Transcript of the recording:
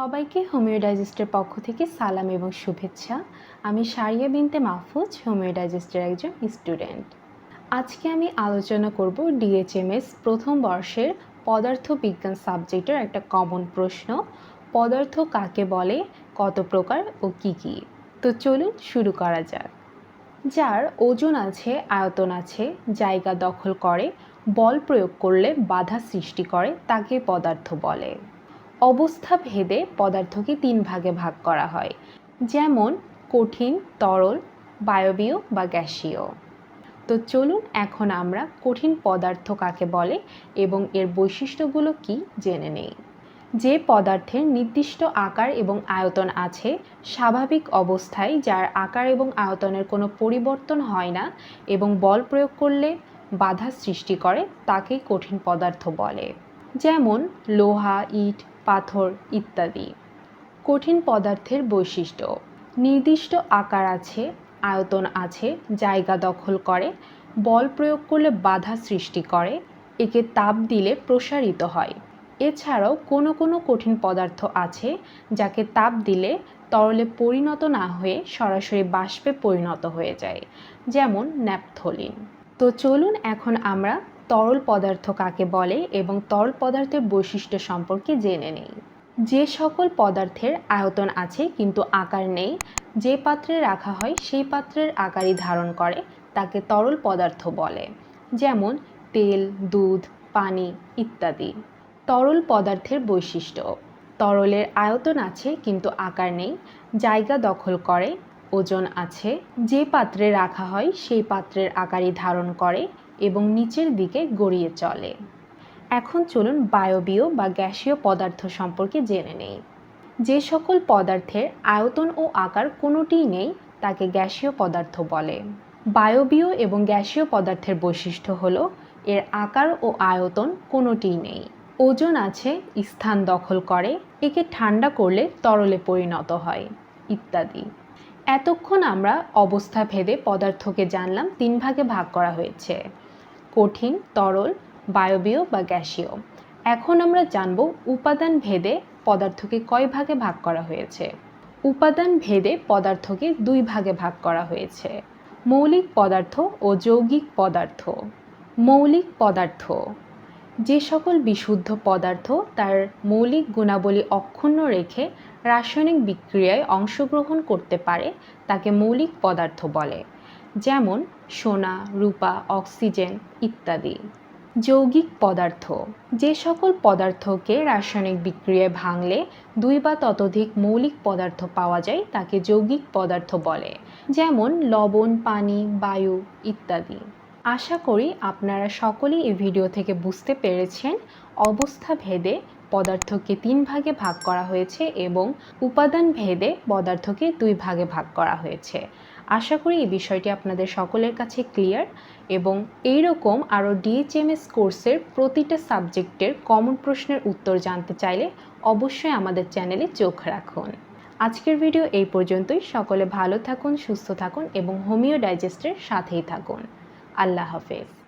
সবাইকে হোমিও ডাইজেস্টের পক্ষ থেকে সালাম এবং শুভেচ্ছা। আমি সারিয়া বিনতে মাহফুজ হোমিও ডাইজেস্টের একজন স্টুডেন্ট। আজকে আমি আলোচনা করব ডিএচএমএস প্রথম বর্ষের পদার্থ বিজ্ঞান সাবজেক্টের একটা কমন প্রশ্ন। পদার্থ কাকে বলে, কত প্রকার ও কি কি? তো চলুন শুরু করা যাক। যার ওজন আছে, আয়তন আছে, জায়গা দখল করে, বল প্রয়োগ করলে বাধা সৃষ্টি করে, তাকে পদার্থ বলে। অবস্থা ভেদে পদার্থকে তিন ভাগে ভাগ করা হয়। যেমন, কঠিন, তরল, বায়বীয় বা গ্যাসীয়। তো চলুন এখন আমরা কঠিন পদার্থ কাকে বলে এবং এর বৈশিষ্ট্যগুলো কি জেনে নেই। যে পদার্থের নির্দিষ্ট আকার এবং আয়তন আছে, স্বাভাবিক অবস্থায় যার আকার এবং আয়তনের কোনো পরিবর্তন হয় না এবং বল প্রয়োগ করলে বাধা সৃষ্টি করে তাকেই কঠিন পদার্থ বলে। যেমন লোহা, ইট, পাথর ইত্যাদি। কঠিন পদার্থের বৈশিষ্ট্য। নির্দিষ্ট আকার আছে, আয়তন আছে, জায়গা দখল করে, বল প্রয়োগ করলে বাধা সৃষ্টি করে, একে তাপ দিলে প্রসারিত হয়। এছাড়াও কোনো কোনো কঠিন পদার্থ আছে যাকে তাপ দিলে তরলে পরিণত না হয়ে সরাসরি বাষ্পে পরিণত হয়ে যায়, যেমন ন্যাপথলিন। তো চলুন এখন আমরা তরল পদার্থ কাকে বলে এবং তরল পদার্থের বৈশিষ্ট্য সম্পর্কে জেনে নেই। যে সকল পদার্থের আয়তন আছে কিন্তু আকার নেই, যে পাত্রে রাখা হয় সেই পাত্রের আকারই ধারণ করে, তাকে তরল পদার্থ বলে। যেমন তেল, দুধ, পানি ইত্যাদি। তরল পদার্থের বৈশিষ্ট্য। তরলের আয়তন আছে কিন্তু আকার নেই, জায়গা দখল করে, ওজন আছে, যে পাত্রে রাখা হয় সেই পাত্রের আকারই ধারণ করে এবং নিচের দিকে গড়িয়ে চলে। এখন চলুন বায়বীয় বা গ্যাসীয় পদার্থ সম্পর্কে জেনে নেই। যে সকল পদার্থের আয়তন ও আকার কোনোটিই নেই, তাকে গ্যাসীয় পদার্থ বলে। বায়বীয় এবং গ্যাসীয় পদার্থের বৈশিষ্ট্য হল, এর আকার ও আয়তন কোনোটিই নেই। ওজন আছে, স্থান দখল করে, একে ঠান্ডা করলে তরলে পরিণত হয়, ইত্যাদি। এতক্ষণ আমরা অবস্থা ভেদে পদার্থকে জানলাম, তিন ভাগে ভাগ করা হয়েছে। কঠিন, তরল, বায়বীয় বা গ্যাসীয়। এখন আমরা জানব উপাদান ভেদে পদার্থকে কয় ভাগে ভাগ করা হয়েছে? উপাদান ভেদে পদার্থকে দুই ভাগে ভাগ করা হয়েছে। মৌলিক পদার্থ ও যৌগিক পদার্থ। মৌলিক পদার্থ। যে সকল বিশুদ্ধ পদার্থ তার মৌলিক গুণাবলী অক্ষুণ্ণ রেখে রাসায়নিক বিক্রিয়ায় অংশগ্রহণ করতে পারে, তাকে মৌলিক পদার্থ বলে। যেমন সোনা, রূপা, অক্সিজেন ইত্যাদি। যৌগিক পদার্থ। যে সকল পদার্থকে রাসায়নিক বিক্রিয়ায় ভাঙলে দুই বা ততোধিক মৌলিক পদার্থ পাওয়া যায় তাকে যৌগিক পদার্থ বলে, যেমন লবণ, পানি, বায়ু ইত্যাদি। আশা করি আপনারা সকলেই এই ভিডিও থেকে বুঝতে পেরেছেন অবস্থা ভেদে পদার্থকে তিন ভাগে ভাগ করা হয়েছে এবং উপাদান ভেদে পদার্থকে দুই ভাগে ভাগ করা হয়েছে। আশা করি এই বিষয়টি আপনাদের সকলের কাছে ক্লিয়ার এবং এই রকম আরও ডিএইচএমএস কোর্সের প্রতিটা সাবজেক্টের কমন প্রশ্নের উত্তর জানতে চাইলে অবশ্যই আমাদের চ্যানেলে চোখ রাখুন। আজকের ভিডিও এই পর্যন্তই। সকলে ভালো থাকুন, সুস্থ থাকুন এবং হোমিও ডাইজেস্টের সাথেই থাকুন। আল্লাহ হাফেজ।